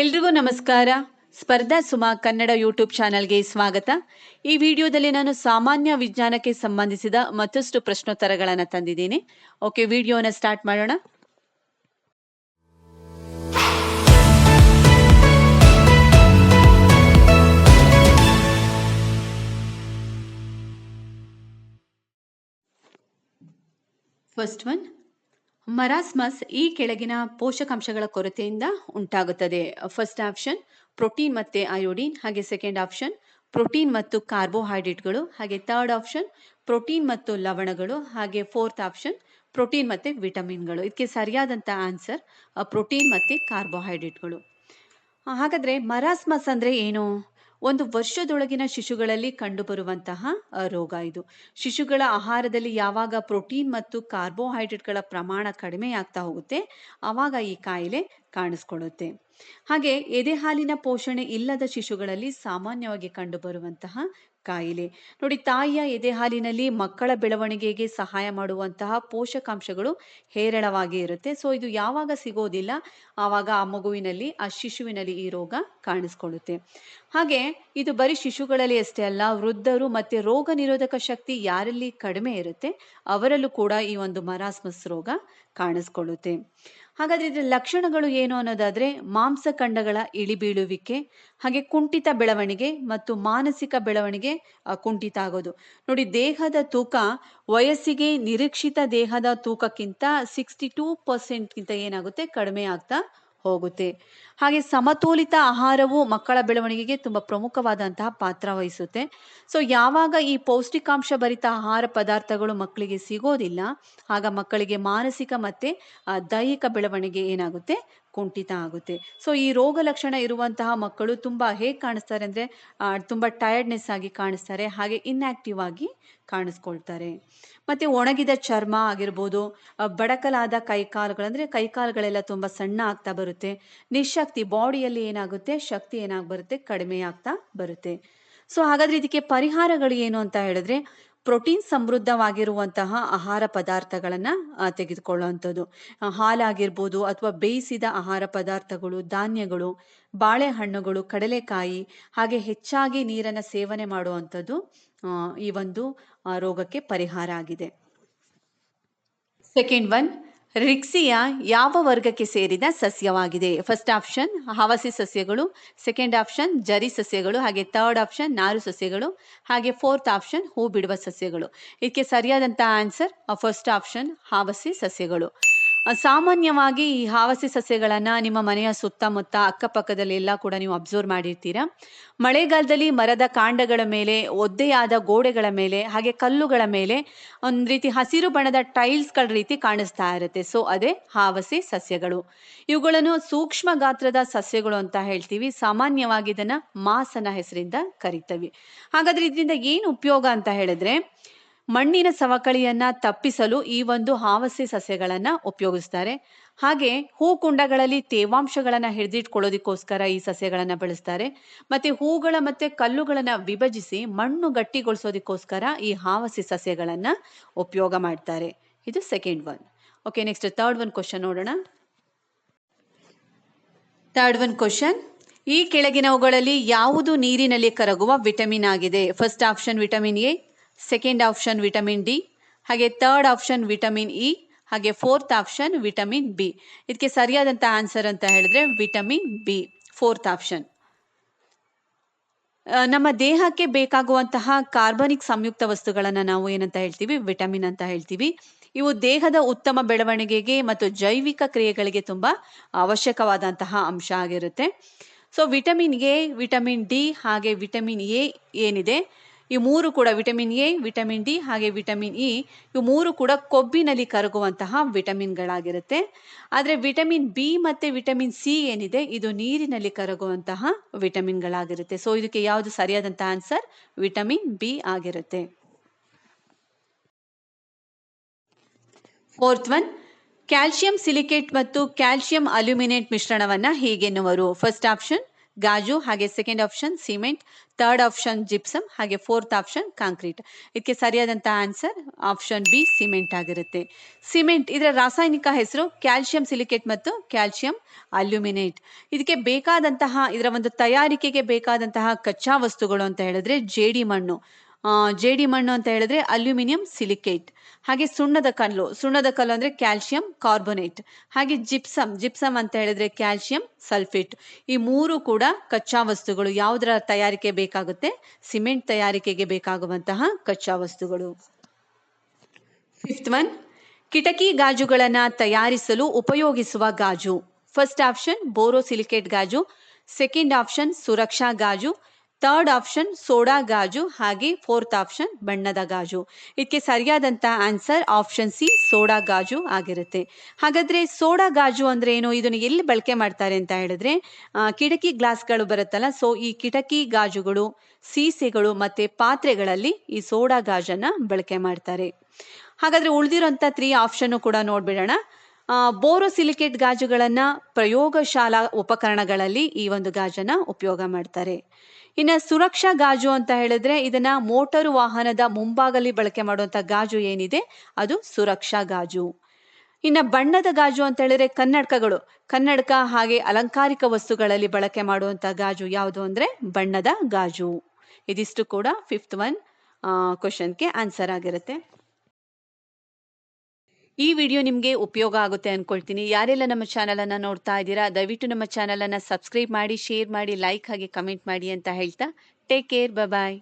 ಎಲ್ರಿಗೂ ನಮಸ್ಕಾರ. ಸ್ಪರ್ಧಾ ಸುಮಾ ಕನ್ನಡ ಯೂಟ್ಯೂಬ್ ಚಾನೆಲ್ಗೆ ಸ್ವಾಗತ. ಈ ವಿಡಿಯೋದಲ್ಲಿ ನಾನು ಸಾಮಾನ್ಯ ವಿಜ್ಞಾನಕ್ಕೆ ಸಂಬಂಧಿಸಿದ ಮತ್ತಷ್ಟು ಪ್ರಶ್ನೋತ್ತರಗಳನ್ನು ತಂದಿದ್ದೀನಿ. ಓಕೆ, ವಿಡಿಯೋನ ಸ್ಟಾರ್ಟ್ ಮಾಡೋಣ. ಫಸ್ಟ್ ಒನ್ ಮರಾಸ್ಮಸ್ ಈ ಕೆಳಗಿನ ಪೋಷಕಾಂಶಗಳ ಕೊರತೆಯಿಂದ ಉಂಟಾಗುತ್ತದೆ. ಫಸ್ಟ್ ಆಪ್ಷನ್ ಪ್ರೋಟೀನ್ ಮತ್ತು ಅಯೋಡಿನ್ ಹಾಗೆ ಸೆಕೆಂಡ್ ಆಪ್ಷನ್ ಪ್ರೋಟೀನ್ ಮತ್ತು ಕಾರ್ಬೋಹೈಡ್ರೇಟ್ಗಳು ಹಾಗೆ ಥರ್ಡ್ ಆಪ್ಷನ್ ಪ್ರೋಟೀನ್ ಮತ್ತು ಲವಣಗಳು, ಹಾಗೆ ಫೋರ್ತ್ ಆಪ್ಷನ್ ಪ್ರೋಟೀನ್ ಮತ್ತು ವಿಟಮಿನ್ಗಳು ಇದಕ್ಕೆ ಸರಿಯಾದಂಥ ಆನ್ಸರ್ ಪ್ರೋಟೀನ್ ಮತ್ತು ಕಾರ್ಬೋಹೈಡ್ರೇಟ್ಗಳು ಹಾಗಾದರೆ ಮರಾಸ್ಮಸ್ ಅಂದ್ರೆ ಏನು? ಒಂದು ವರ್ಷದೊಳಗಿನ ಶಿಶುಗಳಲ್ಲಿ ಕಂಡುಬರುವಂತಹ ರೋಗ ಇದು. ಶಿಶುಗಳ ಆಹಾರದಲ್ಲಿ ಯಾವಾಗ ಪ್ರೋಟೀನ್ ಮತ್ತು ಕಾರ್ಬೋಹೈಡ್ರೇಟ್ಗಳ ಪ್ರಮಾಣ ಕಡಿಮೆಯಾಗ್ತಾ ಹೋಗುತ್ತೆ ಆವಾಗ ಈ ಕಾಯಿಲೆ ಕಾಣಿಸ್ಕೊಳ್ಳುತ್ತೆ. ಹಾಗೆ ಎದೆ ಹಾಲಿನ ಪೋಷಣೆ ಇಲ್ಲದ ಶಿಶುಗಳಲ್ಲಿ ಸಾಮಾನ್ಯವಾಗಿ ಕಂಡುಬರುವಂತಹ ಕಾಯಿಲೆ. ನೋಡಿ, ತಾಯಿಯ ಎದೆ ಹಾಲಿನಲ್ಲಿ ಮಕ್ಕಳ ಬೆಳವಣಿಗೆಗೆ ಸಹಾಯ ಮಾಡುವಂತಹ ಪೋಷಕಾಂಶಗಳು ಹೇರಳವಾಗಿ ಇರುತ್ತೆ. ಸೊ, ಇದು ಯಾವಾಗ ಸಿಗೋದಿಲ್ಲ, ಆವಾಗ ಆ ಮಗುವಿನಲ್ಲಿ, ಆ ಶಿಶುವಿನಲ್ಲಿ ಈ ರೋಗ ಕಾಣಿಸ್ಕೊಳ್ಳುತ್ತೆ. ಹಾಗೆ, ಇದು ಬರೀ ಶಿಶುಗಳಲ್ಲಿ ಅಷ್ಟೇ ಅಲ್ಲ, ವೃದ್ಧರು ಮತ್ತೆ ರೋಗ ನಿರೋಧಕ ಶಕ್ತಿ ಯಾರಲ್ಲಿ ಕಡಿಮೆ ಇರುತ್ತೆ, ಅವರಲ್ಲೂ ಕೂಡ ಈ ಒಂದು ಮರಾಸ್ಮಸ್ ರೋಗ ಕಾಣಿಸ್ಕೊಳ್ಳುತ್ತೆ. ಹಾಗಾದ್ರೆ ಇದರ ಲಕ್ಷಣಗಳು ಏನು ಅನ್ನೋದಾದ್ರೆ, ಮಾಂಸಖಂಡಗಳ ಇಳಿಬೀಳುವಿಕೆ, ಹಾಗೆ ಕುಂಠಿತ ಬೆಳವಣಿಗೆ ಮತ್ತು ಮಾನಸಿಕ ಬೆಳವಣಿಗೆ ಕುಂಠಿತ ಆಗೋದು. ನೋಡಿ, ದೇಹದ ತೂಕ ವಯಸ್ಸಿಗೆ ನಿರೀಕ್ಷಿತ ದೇಹದ ತೂಕಕ್ಕಿಂತ ಸಿಕ್ಸ್ಟಿ ಟೂ ಪರ್ಸೆಂಟ್ಗಿಂತ ಏನಾಗುತ್ತೆ? ಕಡಿಮೆ ಆಗ್ತಾ ಹೋಗುತ್ತೆ. ಹಾಗೆ ಸಮತೋಲಿತ ಆಹಾರವು ಮಕ್ಕಳ ಬೆಳವಣಿಗೆಗೆ ತುಂಬ ಪ್ರಮುಖವಾದಂತಹ ಪಾತ್ರ ವಹಿಸುತ್ತೆ. ಸೊ ಯಾವಾಗ ಈ ಪೌಷ್ಟಿಕಾಂಶ ಭರಿತ ಆಹಾರ ಪದಾರ್ಥಗಳು ಮಕ್ಕಳಿಗೆ ಸಿಗೋದಿಲ್ಲ, ಆಗ ಮಕ್ಕಳಿಗೆ ಮಾನಸಿಕ ಮತ್ತೆ ದೈಹಿಕ ಬೆಳವಣಿಗೆ ಏನಾಗುತ್ತೆ? ಕುಂಠಿತ ಆಗುತ್ತೆ. ಸೊ ಈ ರೋಗ ಲಕ್ಷಣ ಇರುವಂತಹ ಮಕ್ಕಳು ತುಂಬ ಹೇಗೆ ಕಾಣಿಸ್ತಾರೆ ಅಂದರೆ ತುಂಬ ಟಯರ್ಡ್ನೆಸ್ ಆಗಿ ಕಾಣಿಸ್ತಾರೆ, ಹಾಗೆ ಇನ್ಆಕ್ಟಿವ್ ಆಗಿ ಕಾಣಿಸ್ಕೊಳ್ತಾರೆ. ಮತ್ತೆ ಒಣಗಿದ ಚರ್ಮ ಆಗಿರ್ಬೋದು ಬಡಕಲಾದ ಕೈಕಾಲುಗಳಂದರೆ ಕೈಕಾಲುಗಳೆಲ್ಲ ತುಂಬ ಸಣ್ಣ ಆಗ್ತಾ ಬರುತ್ತೆ. ನಿಶಕ್ತಿ, ಬಾಡಿಯಲ್ಲಿ ಏನಾಗುತ್ತೆ, ಶಕ್ತಿ ಏನಾಗಿ ಬರುತ್ತೆ, ಕಡಿಮೆ ಆಗ್ತಾ ಬರುತ್ತೆ. ಸೊ ಹಾಗಾದರೆ ಇದಕ್ಕೆ ಪರಿಹಾರಗಳು ಏನು ಅಂತ ಹೇಳಿದ್ರೆ ಪ್ರೋಟೀನ್ ಸಮೃದ್ಧವಾಗಿರುವಂತಹ ಆಹಾರ ಪದಾರ್ಥಗಳನ್ನ ತೆಗೆದುಕೊಳ್ಳುವಂಥದ್ದು. ಹಾಲಾಗಿರ್ಬೋದು ಅಥವಾ ಬೇಯಿಸಿದ ಆಹಾರ ಪದಾರ್ಥಗಳು, ಧಾನ್ಯಗಳು, ಬಾಳೆಹಣ್ಣುಗಳು, ಕಡಲೆಕಾಯಿ, ಹಾಗೆ ಹೆಚ್ಚಾಗಿ ನೀರನ್ನ ಸೇವನೆ ಮಾಡುವಂಥದ್ದು ಈ ಒಂದು ರೋಗಕ್ಕೆ ಪರಿಹಾರ ಆಗಿದೆ. ಸೆಕೆಂಡ್ ಒನ್ ರಿಕ್ಸಿಯಾ ಯಾವ ವರ್ಗಕ್ಕೆ ಸೇರಿದ ಸಸ್ಯವಾಗಿದೆ? ಫಸ್ಟ್ ಆಪ್ಷನ್ ಹವಸಿ ಸಸ್ಯಗಳು. ಸೆಕೆಂಡ್ ಆಪ್ಷನ್ ಜರಿ ಸಸ್ಯಗಳು. ಹಾಗೆ ಥರ್ಡ್ ಆಪ್ಷನ್ ನಾರು ಸಸ್ಯಗಳು. ಹಾಗೆ ಫೋರ್ತ್ ಆಪ್ಷನ್ ಹೂ ಬಿಡುವ ಸಸ್ಯಗಳು. ಇದಕ್ಕೆ ಸರಿಯಾದಂತಹ ಆನ್ಸರ್ ಫಸ್ಟ್ ಆಪ್ಷನ್ ಹಾವಸಿ ಸಸ್ಯಗಳು. ಸಾಮಾನ್ಯವಾಗಿ ಈ ಹಾವಸಿ ಸಸ್ಯಗಳನ್ನ ನಿಮ್ಮ ಮನೆಯ ಸುತ್ತಮುತ್ತ ಅಕ್ಕಪಕ್ಕದಲ್ಲಿ ಎಲ್ಲ ಕೂಡ ನೀವು ಅಬ್ಸರ್ವ್ ಮಾಡಿರ್ತೀರಾ? ಮಳೆಗಾಲದಲ್ಲಿ ಮರದ ಕಾಂಡಗಳ ಮೇಲೆ, ಒದ್ದೆಯಾದ ಗೋಡೆಗಳ ಮೇಲೆ, ಹಾಗೆ ಕಲ್ಲುಗಳ ಮೇಲೆ ಒಂದು ರೀತಿ ಹಸಿರು ಬಣ್ಣದ ಟೈಲ್ಸ್ಗಳ ರೀತಿ ಕಾಣಿಸ್ತಾ ಇರುತ್ತೆ. ಸೊ, ಅದೇ ಹಾವಸಿ ಸಸ್ಯಗಳು. ಇವುಗಳನ್ನು ಸೂಕ್ಷ್ಮ ಗಾತ್ರದ ಸಸ್ಯಗಳು ಅಂತ ಹೇಳ್ತೀವಿ. ಸಾಮಾನ್ಯವಾಗಿ ಇದನ್ನ ಮಾಸನ ಹೆಸರಿಂದ ಕರಿತೀವಿ. ಹಾಗಾದ್ರೆ ಇದರಿಂದ ಏನು ಉಪಯೋಗ ಅಂತ ಹೇಳಿದ್ರೆ ಮಣ್ಣಿನ ಸವಕಳಿಯನ್ನ ತಪ್ಪಿಸಲು ಈ ಒಂದು ಹಾವಸಿ ಸಸ್ಯಗಳನ್ನ ಉಪಯೋಗಿಸ್ತಾರೆ. ಹಾಗೆ ಹೂಕುಂಡಗಳಲ್ಲಿ ತೇವಾಂಶಗಳನ್ನ ಹಿಡಿದಿಟ್ಕೊಳ್ಳೋದಕ್ಕೋಸ್ಕರ ಈ ಸಸ್ಯಗಳನ್ನ ಬೆಳೆಸ್ತಾರೆ. ಮತ್ತೆ ಹೂಗಳ ಮತ್ತೆ ಕಲ್ಲುಗಳನ್ನ ವಿಭಜಿಸಿ ಮಣ್ಣು ಗಟ್ಟಿಗೊಳಿಸೋದಕ್ಕೋಸ್ಕರ ಈ ಹಾವಸಿ ಸಸ್ಯಗಳನ್ನ ಉಪಯೋಗ ಮಾಡ್ತಾರೆ. ಇದು second one okay next third one question ನೋಡೋಣ. ಥರ್ಡ್ ಒನ್ ಕ್ವಶನ್ ಈ ಕೆಳಗಿನವುಗಳಲ್ಲಿ ಯಾವುದು ನೀರಿನಲ್ಲಿ ಕರಗುವ ವಿಟಮಿನ್ ಆಗಿದೆ? First option vitamin A second option vitamin D ಹಾಗೆ ಥರ್ಡ್ ಆಪ್ಷನ್ ವಿಟಮಿನ್ ಇ ಹಾಗೆ ಫೋರ್ತ್ ಆಪ್ಷನ್ ವಿಟಮಿನ್ ಬಿ ಇದಕ್ಕೆ ಸರಿಯಾದಂಥ ಆನ್ಸರ್ ಅಂತ ಹೇಳಿದ್ರೆ ವಿಟಮಿನ್ ಬಿ ಫೋರ್ತ್ ಆಪ್ಷನ್ ನಮ್ಮ ದೇಹಕ್ಕೆ ಬೇಕಾಗುವಂತಹ ಕಾರ್ಬನಿಕ್ ಸಂಯುಕ್ತ ವಸ್ತುಗಳನ್ನು ನಾವು ಏನಂತ ಹೇಳ್ತೀವಿ? ವಿಟಮಿನ್ ಅಂತ ಹೇಳ್ತೀವಿ. ಇವು ದೇಹದ ಉತ್ತಮ ಬೆಳವಣಿಗೆಗೆ ಮತ್ತು ಜೈವಿಕ ಕ್ರಿಯೆಗಳಿಗೆ ತುಂಬ ಅವಶ್ಯಕವಾದಂತಹ ಅಂಶ ಆಗಿರುತ್ತೆ. So vitamin A vitamin D ಹಾಗೆ ವಿಟಮಿನ್ ಎ ಏನಿದೆ? ಈ ಮೂರು ಕೂಡ ವಿಟಮಿನ್ ಎ, ವಿಟಮಿನ್ ಡಿ ಹಾಗೆ ವಿಟಮಿನ್ ಇ. ಇವು ಮೂರು ಕೂಡ ಕೊಬ್ಬಿನಲ್ಲಿ ಕರಗುವಂತಹ ವಿಟಮಿನ್ಗಳಾಗಿರುತ್ತೆ. ಆದರೆ ವಿಟಮಿನ್ ಬಿ ಮತ್ತು ವಿಟಮಿನ್ ಸಿ ಏನಿದೆ, ಇದು ನೀರಿನಲ್ಲಿ ಕರಗುವಂತಹ ವಿಟಮಿನ್ಗಳಾಗಿರುತ್ತೆ. ಸೊ ಇದಕ್ಕೆ ಯಾವುದು ಸರಿಯಾದಂಥ ಆನ್ಸರ್ ವಿಟಮಿನ್ ಬಿ ಆಗಿರುತ್ತೆ. ಫೋರ್ತ್ ಒನ್ ಕ್ಯಾಲ್ಸಿಯಂ ಸಿಲಿಕೇಟ್ ಮತ್ತು ಕ್ಯಾಲ್ಸಿಯಂ ಅಲ್ಯೂಮಿನೇಟ್ ಮಿಶ್ರಣವನ್ನ ಹೀಗೆನ್ನುವರು? ಫಸ್ಟ್ ಆಪ್ಷನ್ ಗಾಜು, ಹಾಗೆ second option cement third option gypsum ಹಾಗೆ ಫೋರ್ತ್ ಆಪ್ಷನ್ ಕಾಂಕ್ರೀಟ್ ಇದಕ್ಕೆ ಸರಿಯಾದಂತಹ ಆನ್ಸರ್ ಆಪ್ಷನ್ ಬಿ ಸಿಮೆಂಟ್ ಆಗಿರುತ್ತೆ. ಸಿಮೆಂಟ್ ಇದರ ರಾಸಾಯನಿಕ ಹೆಸರು ಕ್ಯಾಲ್ಸಿಯಂ ಸಿಲಿಕೇಟ್ ಮತ್ತು ಕ್ಯಾಲ್ಸಿಯಂ ಅಲ್ಯೂಮಿನೇಟ್ ಇದಕ್ಕೆ ಬೇಕಾದಂತಹ, ಇದರ ಒಂದು ತಯಾರಿಕೆಗೆ ಬೇಕಾದಂತಹ ಕಚ್ಚಾ ವಸ್ತುಗಳು ಅಂತ ಹೇಳಿದ್ರೆ ಜೇಡಿ ಮಣ್ಣು. ಜೇಡಿ ಮಣ್ಣು ಅಂತ ಹೇಳಿದ್ರೆ ಅಲ್ಯೂಮಿನಿಯಂ ಸಿಲಿಕೇಟ್. ಹಾಗೆ ಸುಣ್ಣದ ಕಲ್ಲು ಸುಣ್ಣದ ಕಲ್ಲು ಅಂದ್ರೆ ಕ್ಯಾಲ್ಸಿಯಂ ಕಾರ್ಬೊನೇಟ್. ಹಾಗೆ ಜಿಪ್ಸಮ್ ಜಿಪ್ಸಮ್ ಅಂತ ಹೇಳಿದ್ರೆ ಕ್ಯಾಲ್ಸಿಯಂ ಸಲ್ಫೇಟ್. ಈ ಮೂರು ಕೂಡ ಕಚ್ಚಾ ವಸ್ತುಗಳು. ಯಾವುದರ ತಯಾರಿಕೆ ಬೇಕಾಗುತ್ತೆ? ಸಿಮೆಂಟ್ ತಯಾರಿಕೆಗೆ ಬೇಕಾಗುವಂತಹ ಕಚ್ಚಾ ವಸ್ತುಗಳು. ಫಿಫ್ತ್ ಒನ್, ಕಿಟಕಿ ಗಾಜುಗಳನ್ನು ತಯಾರಿಸಲು ಉಪಯೋಗಿಸುವ ಗಾಜು. ಫಸ್ಟ್ ಆಪ್ಷನ್ ಬೋರೋಸಿಲಿಕೇಟ್ ಗಾಜು, ಸೆಕೆಂಡ್ ಆಪ್ಷನ್ ಸುರಕ್ಷಾ ಗಾಜು ಥರ್ಡ್ ಆಪ್ಷನ್ ಸೋಡಾ ಗಾಜು ಹಾಗೆ ಫೋರ್ತ್ ಆಪ್ಷನ್ ಬಣ್ಣದ ಗಾಜು. ಇದಕ್ಕೆ ಸರಿಯಾದಂತ ಆನ್ಸರ್ ಆಪ್ಷನ್ ಸಿ ಸೋಡಾ ಗಾಜು ಆಗಿರುತ್ತೆ. ಹಾಗಾದ್ರೆ ಸೋಡಾ ಗಾಜು ಅಂದ್ರೆ ಏನು? ಇದನ್ನು ಎಲ್ಲಿ ಬಳಕೆ ಮಾಡ್ತಾರೆ ಅಂತ ಹೇಳಿದ್ರೆ ಕಿಟಕಿ ಗ್ಲಾಸ್ಗಳು ಬರುತ್ತಲ್ಲ, ಸೊ ಈ ಕಿಟಕಿ ಗಾಜುಗಳು, ಸೀಸೆಗಳು ಮತ್ತೆ ಪಾತ್ರೆಗಳಲ್ಲಿ ಈ ಸೋಡಾ ಗಾಜನ್ನ ಬಳಕೆ ಮಾಡ್ತಾರೆ. ಹಾಗಾದ್ರೆ ಉಳಿದಿರುವಂತ ತ್ರೀ ಆಪ್ಷನ್ ಕೂಡ ನೋಡ್ಬಿಡೋಣ. ಬೋರೋಸಿಲಿಕೇಟ್ ಗಾಜುಗಳನ್ನ ಪ್ರಯೋಗಶಾಲಾ ಉಪಕರಣಗಳಲ್ಲಿ ಈ ಒಂದು ಗಾಜನ್ನ ಉಪಯೋಗ ಮಾಡ್ತಾರೆ. ಇನ್ನ ಸುರಕ್ಷಾ ಗಾಜು ಅಂತ ಹೇಳಿದ್ರೆ ಇದನ್ನ ಮೋಟಾರು ವಾಹನದ ಮುಂಭಾಗದಲ್ಲಿ ಬಳಕೆ ಮಾಡುವಂತ ಗಾಜು ಏನಿದೆ? ಅದು ಸುರಕ್ಷಾ ಗಾಜು. ಇನ್ನ ಬಣ್ಣದ ಗಾಜು ಅಂತ ಹೇಳಿದ್ರೆ ಕನ್ನಡಕಗಳು. ಕನ್ನಡಕ ಹಾಗೆ ಅಲಂಕಾರಿಕ ವಸ್ತುಗಳಲ್ಲಿ ಬಳಕೆ ಮಾಡುವಂತ ಗಾಜು ಯಾವುದು ಅಂದ್ರೆ ಬಣ್ಣದ ಗಾಜು. ಇದಿಷ್ಟು ಕೂಡ ಫಿಫ್ತ್ ಒನ್ ಕ್ವಶನ್ಗೆ ಆನ್ಸರ್ ಆಗಿರುತ್ತೆ. ಈ ವಿಡಿಯೋ ನಿಮಗೆ ಉಪಯೋಗ ಆಗುತ್ತೆ ಅನ್ಕೊಳ್ತೀನಿ. ಯಾರೆಲ್ಲ ನಮ್ಮ ಚಾನಲನ್ನು ನೋಡ್ತಾ ಇದ್ದೀರಾ, ದಯವಿಟ್ಟು ನಮ್ಮ ಚಾನಲನ್ನು ಸಬ್ಸ್ಕ್ರೈಬ್ ಮಾಡಿ, ಶೇರ್ ಮಾಡಿ, ಲೈಕ್ ಹಾಗೆ ಕಮೆಂಟ್ ಮಾಡಿ ಅಂತ ಹೇಳ್ತಾ, ಟೇಕ್ ಕೇರ್ ಬಾಯ್